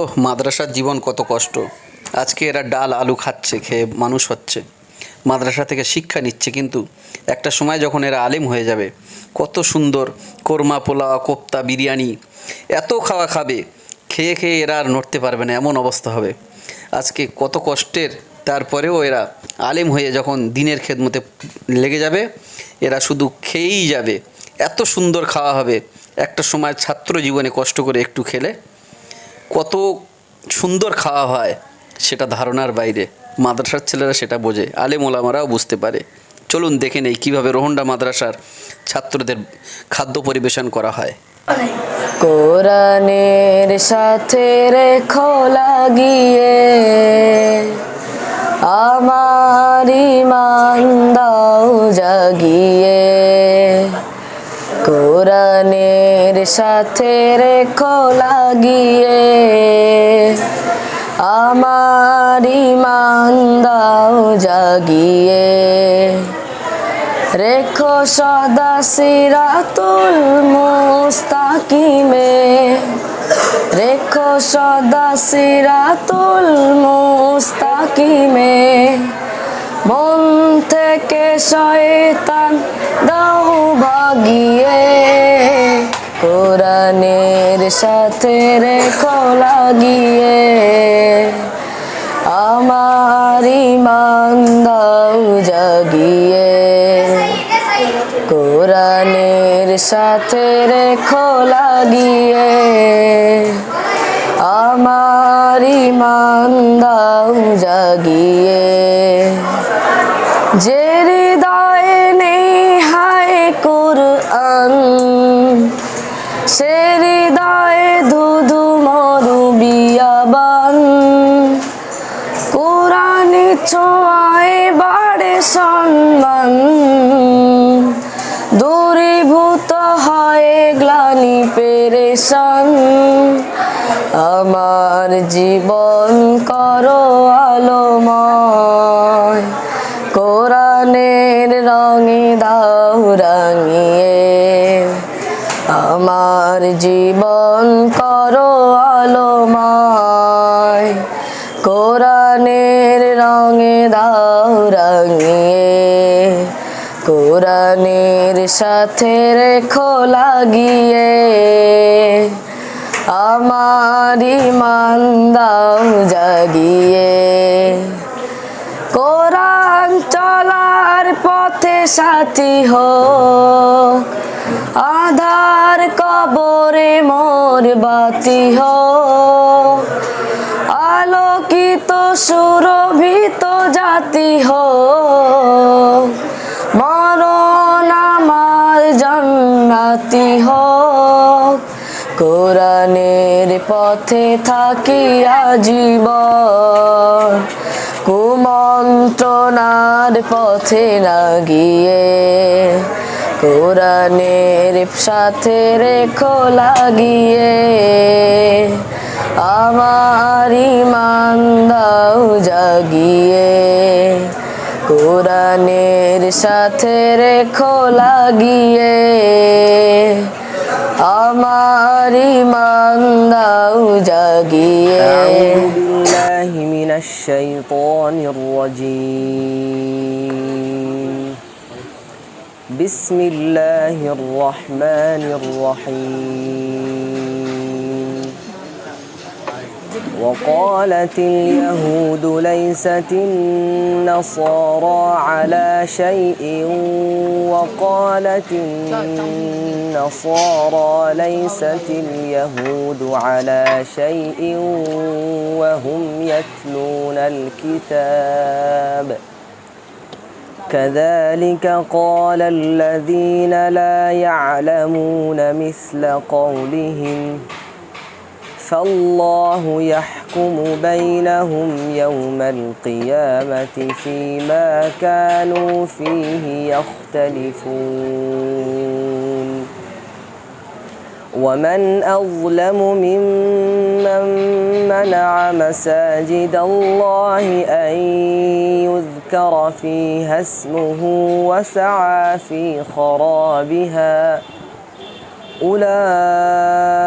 ওহ, মাদ্রাসার জীবন কত কষ্ট। আজকে এরা ডাল, আলু খাচ্ছে, খেয়ে মানুষ হচ্ছে। মাদ্রাসা থেকে শিক্ষা নিচ্ছে, কিন্তু একটা সময় যখন এরা আলেম হয়ে যাবে, কত সুন্দর কোরমা পোলাও, কোপ্তা, বিরিয়ানি, এত খাওয়া খাবে, খেয়ে খেয়ে এরা আর নড়তে পারবে না, এমন অবস্থা হবে। আজকে কত কষ্টের, তারপরেও এরা আলেম হয়ে যখন দিনের খেদমতে লেগে যাবে, এরা শুধু খেয়েই যাবে। এত সুন্দর খাওয়া হবে, একটা সময় ছাত্র জীবনে কষ্ট করে একটু খেলে কত সুন্দর খাওয়া হয় সেটা ধারণার বাইরে। মাদ্রাসার ছেলেরা সেটা বোঝে, আলেম ওলামারাও বুঝতে পারে। চলুন দেখে নেই কীভাবে রোহন্ডা মাদ্রাসার ছাত্রদের খাদ্য পরিবেশন করা হয়। কোরআনের সাথে রেখো লাগিয়ে, আমার ইমান দাও জাগিয়ে। কোরআনের সাথে রেখো লাগিয়ে আমার ইমান দাও জাগিয়ে রেখো সদা সিরাতুল মুস্তাকিমে রেখো সদা সিরাতুল মুস্তাকিমে মন থেকে শয়তান দাও ভাগিয়ে সাথে রেখো লাগিয়ে আমার ইমান দাও জাগিয়ে। কোরআনের সাথে রেখো লাগিয়ে আমার ইমান দাও জাগিয়ে। যে কোরআনে ছোঁয়ায় বাড়ে সম্মান। দূরীভূত হয় গ্লানি পেরেশান। আমার জীবন করো আলোময়। কোরআনের রঙে দাও রাঙিয়ে। আমার জীবন কোরআনের সাথে রেখো লাগিয়ে। আমার ইমান দাও জাগিয়ে। কোরআন চলার পথে সাথী হো আধার কবরে মোর বাতি হো আলোকিত সুরভিত জাতি হোক। জান্নাতি হোক। কোরআনের পথে থাকি আজীবন। কুমন্ত্রণার পথে না গিয়ে। কোরআনের সাথে রেখো লাগিয়ে। আমার ইমান দাও জাগিয়ে। কোরআনের সাথে রেখো লাগিয়ে। আমার ইমান দাও জাগিয়ে। আউযু বিল্লাহি মিনাশ শাইতানির রাজীম। বিসমিল্লাহির রহমানির রহিম। وقالت اليهود ليست النصارى على شيء وقالت النصارى ليست اليهود على شيء وهم يتلون الكتاب. كذلك قال الذين لا يعلمون مثل قولهم فالله يحكم بينهم يوم القيامة فيما كانوا فيه يختلفون. ومن أظلم ممن منع مساجد الله أن يذكر فيها اسمه وسعى في خرابها. أولئك